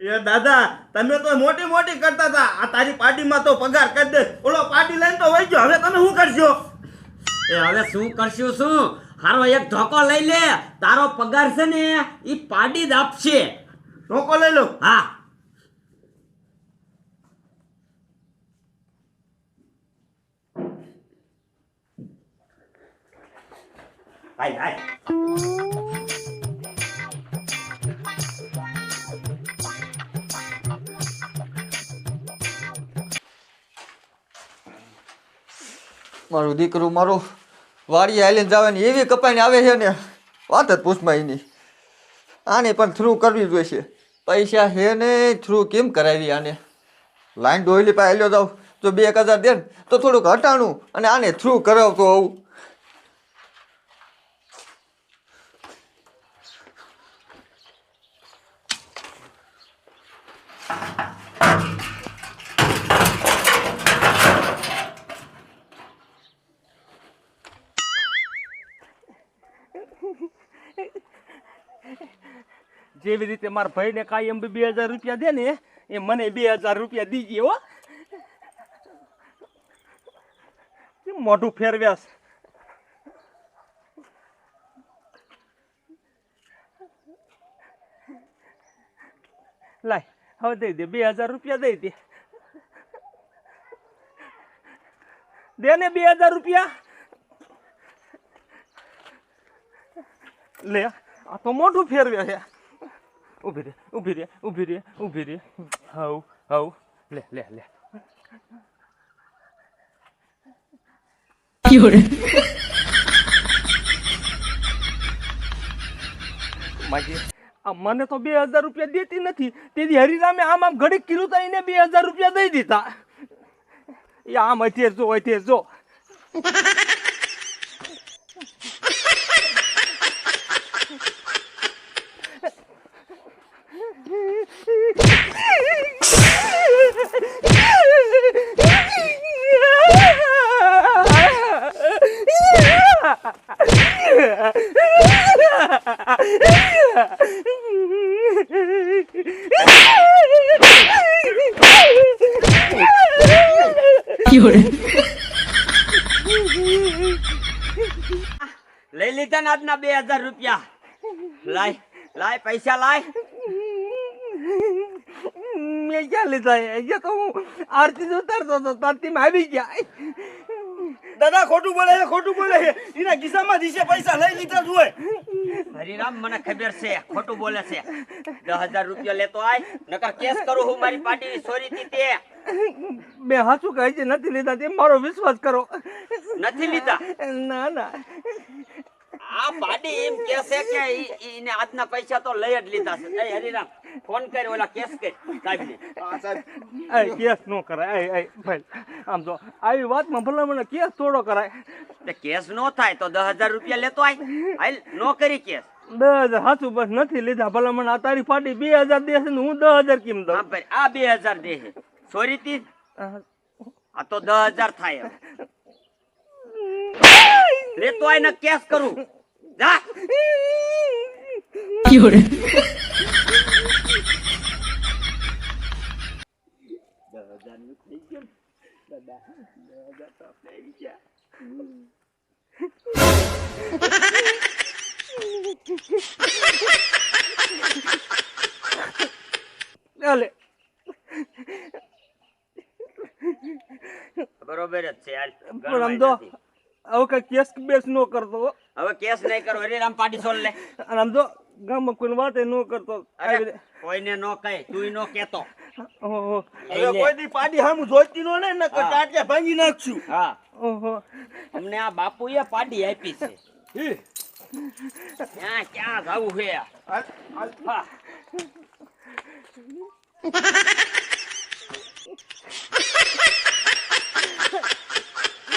એ દાદા તમે તો મોટી મોટી કરતા હતા. આ તારી પાર્ટીમાં તો પગાર કરી દે. ઓલો પાર્ટી લઈને તો વહી ગયો. હવે તમે શું કરશો? એ હવે શું કરશું શું? હારો એક ધોકો લઈ લે. તારો પગાર છે ને એ પાર્ટી જ આપશે. ધોકો લઈ લો. હા. હાય હાય મારું દીકરું મારું વાડીએ હાલીને ને એવી કપાઈને આવે છે ને, વાત જ પૂછમાં એની. આને પણ થ્રુ કરવી જોઈશે. પૈસા હે ને થ્રુ કેમ કરાવી આને? લાઈન ડોયલી પાસે હેલ્યો જાઉં, જો બે એક હજાર દે ને, તો થોડુંક હટાણું અને આને થ્રુ કરાવતો આવું જેવી રીતે મારા ભાઈને કાયમ એમ બે હજાર રૂપિયા દે ને, એ મને બે હજાર રૂપિયા દીજે હો. મોઢું ફેરવ્યાસ લાય, હવે દઈ દે, બે હજાર રૂપિયા દઈ દે. દે ને બે હજાર રૂપિયા. લે, આ તો મોઢું ફેરવ્યા છે. ઊભી રે ઊભી રે ઊભી રે ઊભી રે હવ હવ લે લે લે મને તો બે હજાર રૂપિયા દેતી નથી. તેથી હરિરામે આમ આમ ઘડીક કીધું તો એને બે હજાર રૂપિયા દઈ દીધા. એ આમ અત્યારે જો અત્યારે જો. લઈ લીધા ને આજના બે હજાર રૂપિયા. લાય લાય, પૈસા લાય. મેં ક્યાં લીધા? અહીંયા તો હું આરતી ઉતારતો હતો તારતી આવી ગયા. દાદા, ખોટું બોલે ખોટું બોલે એના ખિસ્સામાં દિશે પૈસા લઈ લીધા જ હોય. હરિરામ મને ખબર છે ખોટું બોલે છે. દસ હજાર રૂપિયા લેતો આય નકર કેસ કરું હું મારી પાર્ટી સોરી થી તે. બે હાચું કહે છે નથી લીધા તે મારો વિશ્વાસ કરો. નથી લીધા? ના ના. આ પાડી એમ કે છે કે એને આજના પૈસા તો લઈ જ લીધા છે. એ હરિરામ ફોન કર ઓલા કેસ કર સાહેબને. એ કેસ નો કરાય એ ભાઈ આમ જો આવી વાતમાં ભલે મને કેસ થોડો કરાય. તે કેસ નો થાય તો દસ હજાર રૂપિયા લેતો આય. હાલ નો કરી કેસ. દસ હજાર બસ નથી લીધા. ભલે મને આ તારી પાર્ટી બે હજાર દેશે ને હું દસ હજાર કેમ હા દઉં આ બે હજાર દે સોરી તી આ તો દસ હજાર થાય લેતો આય ને કેસ કરું. જા. સમજો હવે કઈ કેસ બેસ નો કરતો હવે કેસ નહીં કરો અરે રામ પાટી છોડ લે. અને સમજો ગામમાં કોઈ વાત ન કરતો કોઈને નો કહે તું નો કેતો કોઈ દી પાડી હામું જોઈતી નો ને ટાટકે ભાંગી નાખશું. હા. ઓહો. અમને આ બાપુએ પાડી આપી ક્યાં ક્યાં જાવું છે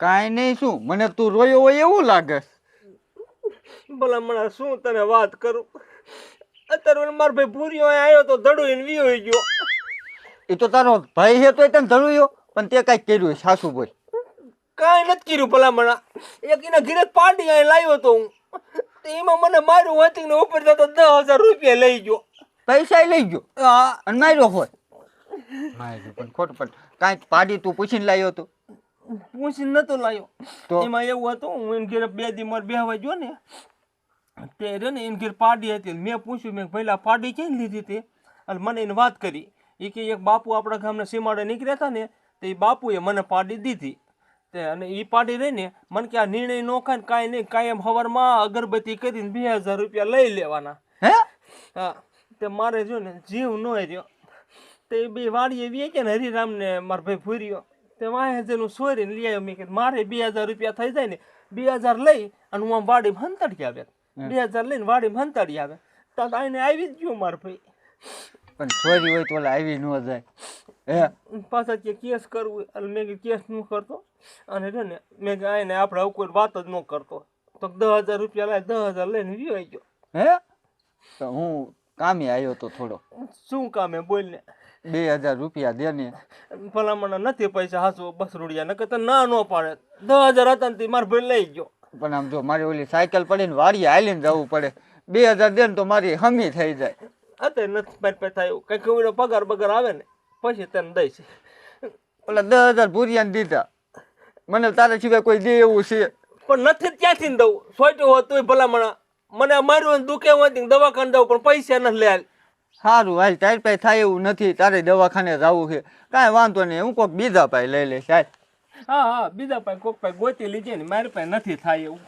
કાંઈ નહીં શું? મને તું રોયો હોય એવું લાગે. ભલા મને શું તને વાત કરું? અત્યારે મારો ભાઈ ભૂર્યો આવ્યો તો ધડુઈને વિયો ગયો. એ તો તારો ભાઈ છે તોય તને ધરુયો પણ તે કાંઈ કર્યું સાસુ બોલ. કાંઈ નથી કર્યું ભલા મને. એક એના ઘીરે પાર્ટી અહીં લાવ્યો તો હું. તો એમાં મને માર્યું વાંચી ને ઉપર જતો દસ હજાર રૂપિયા લઈ ગયો. પૈસા લઈ ગયો? હા. અને માર્યો હોય? માર્યો પણ ખોટ પણ કાંઈ પાડી તું પૂછીને લાવ્યો તો? પૂછીને નતો લાવ્યો એમાં એવું હતું હું એને ઘેર બે દી મારે બેહવા જો ને તે રે ને એને ઘેર પાડી હતી. મેં પૂછ્યું મેં પહેલા પાડી ક્યાં લીધી હતી અને મને એને વાત કરી. એ કે એક બાપુ આપણા ગામના સીમાડે નીકળ્યા હતા ને તો એ બાપુએ મને પાડી દીધી. તે અને એ પાડી રહીને મને કે આ નિર્ણય નો ખાય ને કાંઈ નહીં કાંઈ એમ હવારમાં અગરબત્તી કરીને બે હજાર રૂપિયા લઈ લેવાના. હે? હા તે મારે જો ને જીવ ન રહ્યો. તે બે વાડીએ વેચે ને હરિરામને મારો ભાઈ ફૂર્યો તે વાંહે હજારનું સોરીને લઈ આવ્યો મેં કીધું મારે બે હજાર રૂપિયા થઈ જાય ને બે હજાર લઈ અને હું આમ વાડીમાં હંતાડી આવે બે હજાર લઈને વાડીમાં હંતાડી આવે તો આને આવી જ ગયો મારો ભાઈ. પણ સોરી હોય તો ઓલા આવી ન જાય. હે? પાછા કે કેસ કરવું એટલે મેં કેસ ન કરતો. અને છે ને મેં કે આઈને આપણે આવું કોઈ વાત જ ન કરતો. તો દસ હજાર રૂપિયા લાવી દસ હજાર લઈને વિયો ગયો. હે? તો હું કામે આવ્યો તો થોડો. શું કામ બોલને બે હજાર રૂપિયા દે ને. ભલામણ નથી પૈસા હાસો બસ રૂડિયા નકર તો ના ન પાડે. દસ હજાર હતા ને તે ભાઈ લઈ ગયો. પણ આમ જો મારી ઓલી સાયકલ પડીને વાડીએ હાલીને જવું પડે. બે હજાર દે ને તો મારી હમી થઈ જાય. અત્યારે નથી પેટ પેટ થાય કંઈક એવડો પગાર બગાર આવે ને પછી તને દઈશ ઓલા દસ હજાર ભૂરિયાને દીધા. મને તારા સિવાય કોઈ દે એવું છે. પણ નથી ત્યાંથી ને દઉં. સોચ્યું હોત તોય ભલામણ. મને માર્યું ને દુખે હોય દવાખાને દઉં પણ પૈસા નથી લે સારું હાલ તારી પાસે થાય એવું નથી તારે દવાખાને જવું છે. કાંઈ વાંધો નહીં હું કોઈક બીજા પાસે લઈ લઈશ હાલ. હા હા બીજા પાસે કોઈક પાસે ગોતી લીધી ને મારી પાસે નથી થાય એવું.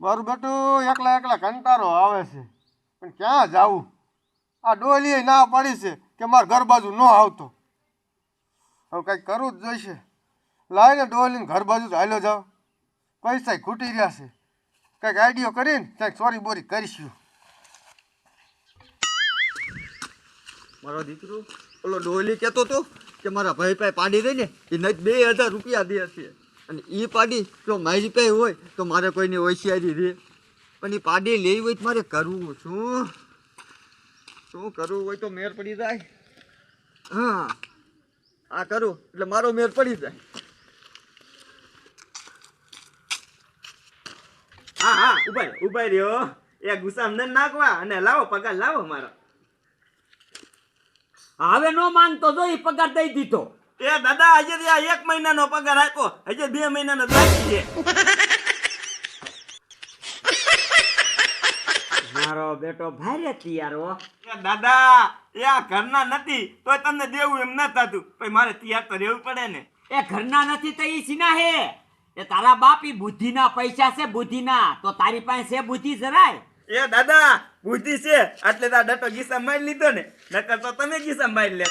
મારું બેટું એકલા એકલા કંટારો આવે છે પણ ક્યાં જાવું? આ ડોલીએ ના પડી છે કે મારા ઘર બાજુ ન આવતો. હવે કંઈક કરવું જ જોઈશે. લાવીને ડોલીને ઘર બાજુ જ હાલ્યો જાવ પૈસા ખૂટી રહ્યા છે. કંઈક આઈડિયો કરીને કંઈક ચોરી બોરી કરીશું. મારો દીકરો, ઓલો ડોલી કહેતો હતો કે મારા ભાઈ પાસે પાડી દઈને એ નહીં બે હજાર રૂપિયા દે છે. અને એ પાડી, જો મારી પાસે હોય તો મારે કોઈની હોશિયારી રહે. પણ એ પાડી લેવી હોય તો મારે કરવું શું શું કરવું હોય તો મેર પડી જાય. હા, આ કરું, એટલે મારો મેર પડી જાય હા હા ઊભા રહ્યો, એ ગુસ્સા અમને નાખવા. અને લાવો પગાર લાવો મારો. હવે નો માનતો જો એ પગાર દઈ દીધો. એ દાદા આજે તો આ એક મહિનાનો પગાર આપ્યો હજે બે મહિનાનો બાકી છે. મારો બેટો ભારે તૈયાર દાદા એ આ ઘરના નથી તો તમને દેવું એમ ન થતું. મારે તૈયાર તો રહેવું પડે ને. એ ઘરના નથી તો એ સિના હે. એ તારા બાપ ઈ બુદ્ધિના પૈસા છે બુદ્ધિના. તો તારી પાસે છે બુદ્ધિ જરાય? એ દાદા બુદ્ધિ છે. એટલે તો આ ડટો ગીસા મારી લીધો ને. નકર તો તમે ગીસા મારી લે.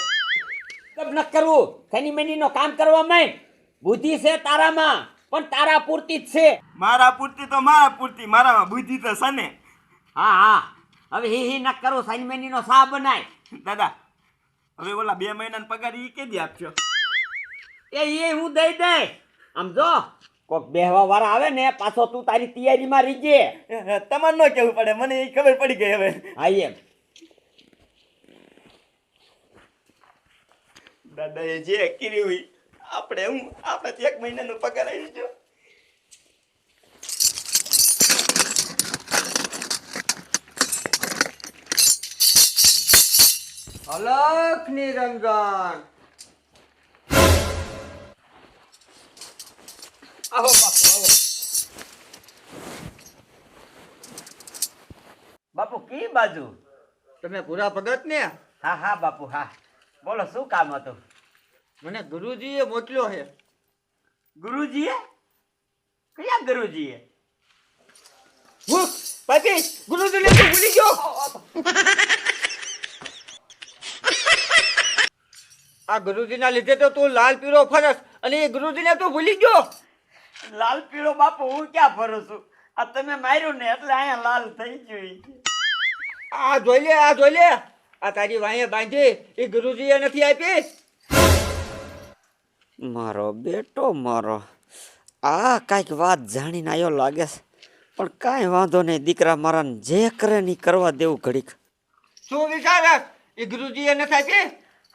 કબ ન કરવું ખની મની નો કામ કરવા માંડ. બુદ્ધિ છે તારામાં પણ તારા પૂરતી જ છે. મારા પૂરતી તો મારા પૂરતી મારામાં બુદ્ધિ તો છે ને. હા હા. હવે હી હી ન કરો શનિ મની નો સા બનાય. દાદા હવે ઓલા બે મહિનાનો પગાર ઈ કેદી આપશો? એ એ હું દઈ દે આમ જો. કોક બેહવા વાળા આવે ને પાછો તું તારી તૈયારીમાં રીજે તમારે ન કેવું પડે મને એ ખબર પડી ગઈ હવે. હા એમ. દાદા એ જે કર્યું હોય આપણે હું આપણે એક મહિનાનો પગાર આવી ગયો અલખ નિરંજન આવો બાપુ આવો બાપુ કી બાજુ? તમે પૂરા ભગત ને? હા હા બાપુ હા. બોલો શું કામ હતું? મને ગુરુજીએ મોકલ્યો છે. ગુરુજીએ? કયા ગુરુજીએ? હું પછી ગુરુજીને તો ભૂલી ગયો. આ ગુરુજીના લીધે તો તું લાલ પીળો ફરસ અને એ ગુરુજીને તું ભૂલી ગયો. લાલ પીળો બાપુ હું ક્યાં ફરું છું આ તમે માર્યું ને એટલે અહીંયા લાલ થઈ ગયું આ જોઈ લે આ જોઈ લે. આ તારી વાંહે બાંધી એ ગુરુજીએ નથી આપી? મારો બેટો મારો. આ કાંઈક વાત જાણીને આવ્યો લાગે છે પણ કાંઈ વાંધો નહીં દીકરા મારાને જે કરે નહીં કરવા દેવું ઘડીક. શું વિચાર એ ગુરુજીએ નથી આપી?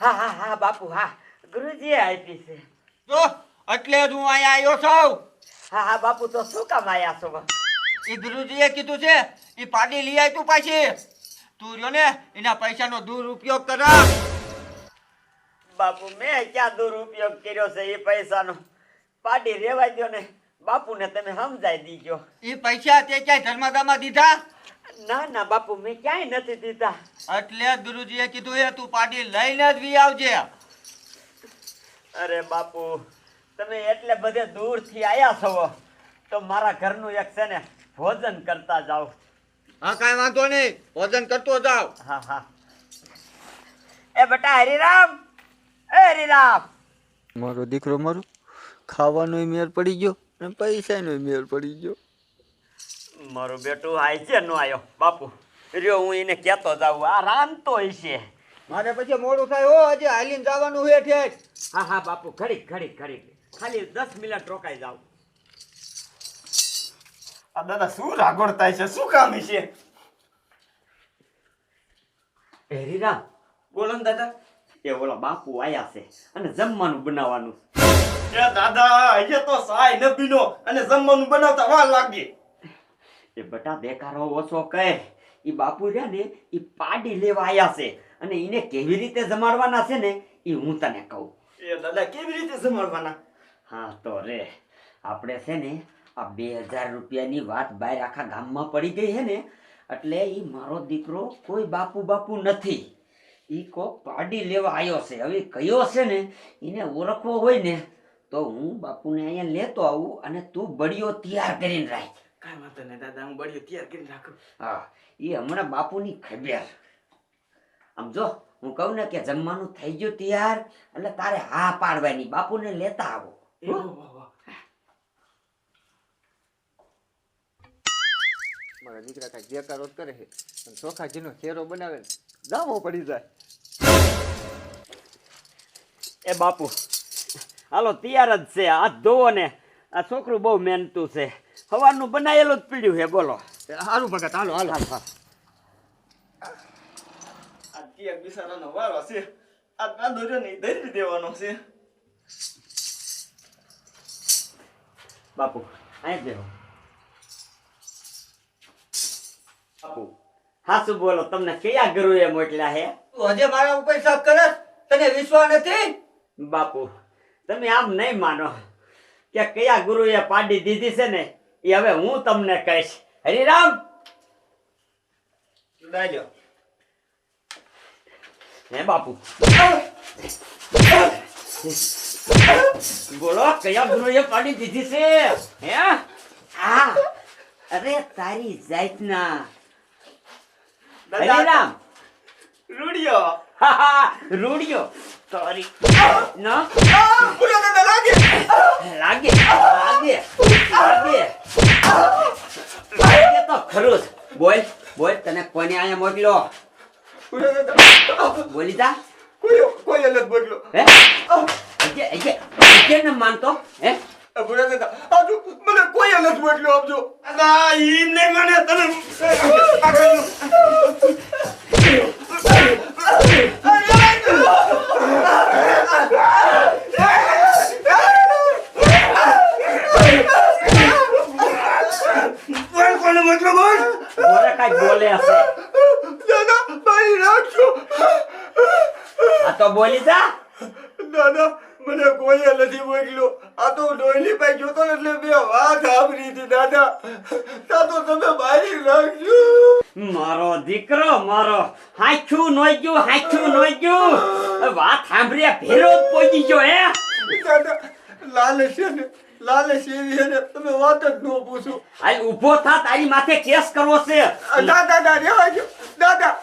હા હા હા બાપુ હા. ગુરુજીએ આપી છે. જો એટલે જ હું અહીંયા આવ્યો છું. હા હા બાપુ તો શું કામ આયા છો? એ ગુરુજીએ કીધું છે એ પાડી લઈ આય તું પાછી. તું રહ્યો ને એના પૈસાનો દુરુપયોગ કરા. બાપુ મેં ક્યાં દુરુપયોગ કર્યો છે એ પૈસાનો? પાડી રેવાઈ દ્યો ને બાપુને તમે સમજાઈ દીજો. એ પૈસા તે ક્યાંય ધર્માદામાં દીધા? ના ના બાપુ મેં ક્યાંય નથી દીધા. એટલે ગુરુજીએ કીધું એ તું પાડી લઈને જ વી આવજે. અરે બાપુ તમે એટલે બધે દૂરથી આયા છો. તો મારા ઘરનું એક છે ને ભોજન કરતા જાઓ. હા કાંઈ વાંધો નહીં. ભોજન કરતો જાઓ. હા હા. એ બેટા હરિરામ! એ હરિરામ! મારો દીકરો મારો ખાવાનો મેર પડી ગયો અને પૈસાનો મેર પડી ગયો. મારું બેટું આય છે નો આયો. બાપુ રહ્યો હું એને કહેતો જાઉં. આ રામતો હશે મારે પછી મોડું થાય. હો હજી હાલીને જવાનું છે ઠેઠ. હા હા બાપુ ઘડીક ઘડીક ઘડીક. ખાલી દસ મિનિટ રોકાઈ જાવ આ દાદા શું રાગોડ થાય છે? શું કામ છે? એ હરિરામ બોલો ને દાદા. એ ઓલા બાપુ આયા છે અને જમવાનું બનાવવાનું. એ દાદા અહીંયા તો સાય નબીનો અને જમવાનું બનાવતા વાર લાગે. એ બટા બેકારો ઓછો કહે એ બાપુ રહ્યા ને એ પાડી લેવા આયા છે અને એને કેવી રીતે જમાડવાના છે ને એ હું તને કહું. એ દાદા કેવી રીતે જમાડવાના? હા તો રે આપણે છે ને આ બે હજાર રૂપિયાની વાત બહાર આખા ગામમાં પડી ગઈ છે ને એટલે એ મારો દીકરો કોઈ બાપુ બાપુ નથી. એ કોક પાડી લેવા આવ્યો છે. હવે કયો છે ને એને ઓળખવો હોય ને તો હું બાપુને અહીંયા લેતો આવું અને તું બળીઓ તૈયાર કરીને રાખ. કાંઈ વાંધો નહીં દાદા હું બળીઓ તૈયાર કરીને રાખું. હા એ હમણાં બાપુની ખબર. આમ જો હું કહું ને કે જમવાનું થઈ ગયું તૈયાર એટલે તારે હા પાડવાની. બાપુને લેતા આવો. મારા દીકરા કાંઈક બેકારો જ કરે છે. અને ચોખાજીનો ચહેરો બનાવે ને જામો પડી જાય. એ બાપુ હાલો તૈયાર જ છે. હાથ ધોવો ને. આ છોકરું બહુ મહેનતું છે. સવારનું બનાવેલું જ પીડ્યું છે બોલો. સારું ભગત હાલો હાલો હાલ, હાલ. બિચારાનો વારો છે. આ દાદો રહ્યો ને ઈ ધરી દેવાનો છે. બાપુ અહીં જ બાપુ હા શું બોલો તમને કયા ગુરુએ મોકલ્યા હે? તું હજે મારા ઉપર સાફ કરે તને વિશ્વાસ નથી? બાપુ તમે આમ નહીં માનો કે કયા ગુરુએ પાડી દીધી છે ને એ હવે હું તમને કહીશ. હરિરામ! દાલ્યો હે બાપુ? બોલો કયા ગુરુએ પાડી દીધી છે? હે? આ અરે તારી જાતના. હરિરામ. રૂડિયો. રૂડિયો. તારી ના? બોલો દાદા લાગે. લાગે લાગે લાગે. લાગે તો ખરું બોલ બોલ તને કોને આયા મોકલ્યો બોલી જા. કોઈ કોઈ અલગ બોલ્યો હે? અજે અજે અજે ન માનતો હે? પૂરો દાદા આજુ મને કોઈ અલગ બોલ્યો આપજો દાદા ઈ નહીં મને કોને મતલબ બોલ? હશે. દાદા મારી રાખજો. આ તો બોલી જા. દાદા મને કોઈએ નથી મોકલ્યો. આ તો ડોયલી ભાઈ જોતો એટલે બે વાત સાંભળી હતી દાદા. તા તો તમે મારી રાખજો. મારો દીકરો મારો હાચું નોઈ ગયું હાચું નોઈ ગયું વાત સાંભળ્યા ભેરો જ પહોંચી ગયો હે? દાદા લાલ છે ને લાલચ એવી છે ને તમે વાત જ ન પૂછો. આ ઊભો થા તારી માથે કેસ કરવો છે. દાદા દાદા ના રહેવા દાદા.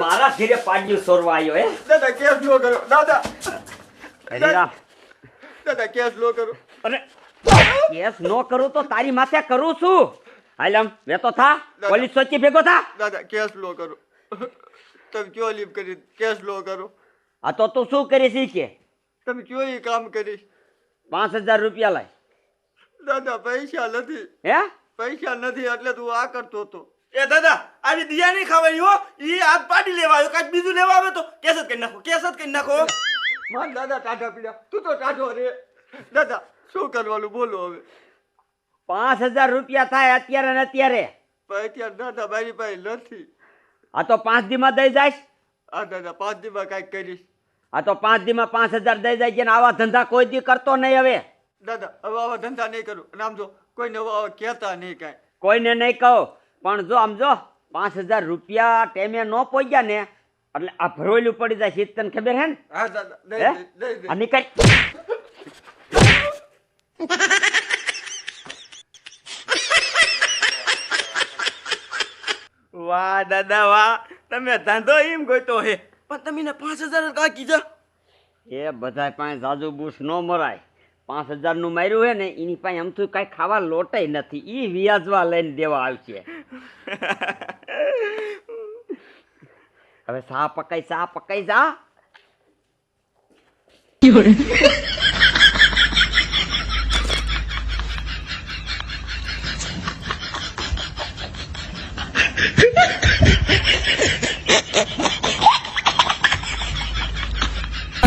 મારા ઘેરે પાડ્યું સોરવા આવ્યો હે? દાદા કેસ ન કરો. દાદા. હરિરામ દાદા કેસ નો કરો. અરે કેસ નો કરું તો તારી માથે કરું છું. હાલ મે તો થા પોલીસ સચી ભેગો થા. દાદા કેસ લો કરો. તમે કયો લીપ કરી કેસ લો કરો. આ તો તું શું કરીશ ઈ કે? તમે કયો એ કામ કરીશ પાંચ હજાર રૂપિયા લાય. દાદા પૈસા નથી. હે? પૈસા નથી એટલે તું આ કરતો હતો. એ દાદા આવી દિયા નહીં ખાવાની હો. ઈ હાથ પાડી લેવા આવ્યો કાંઈક બીજું લેવા આવે તો. કેસ જ કરી નાખો કેસ જ કરી નાખો માર દાદા ટાઢા પીડ્યા. તું તો ટાઢો રે. દાદા શું કરવાનું? બોલો હવે. પાંચ હજાર રૂપિયા થાય અત્યારે ને અત્યારે. પણ અત્યારે દાદા મારી પાસે નથી. આ તો પાંચ દીમાં દઈ જાય આ દાદા પાંચ દીમાં કાંઈક કરીશ. આ તો પાંચ દીમાં પાંચ હજાર દઈ જાય છે ને આવા ધંધા કોઈ દી કરતો નહીં હવે. દાદા હવે આવા ધંધા નહીં કરું. અને આમ જો કોઈને હવે કહેતા નહીં કાંઈ. કોઈને નહીં કહો. પણ જો આમ જો પાંચ હજાર રૂપિયા ટેમે ન પહોંચ્યા ને એટલે આ ભરોયલું પડી જાય છે તને ખબર હે ને? આ નીકળ. વાહ દાદા વાહ. તમે ધંધો એમ ગોતો હે. પણ તમે ને પાંચ હજાર કાકી જા એ બધા પાસે જાજુ બુશ ન મરાય. પાંચ હજારનું માર્યું હે ને એની પાસે આમ તો કાંઈ ખાવા લોટે નથી. એ વ્યાજવા લઈને દેવા આવશે. હવે સા પકાઈ સા પકાઈ જા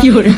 有人，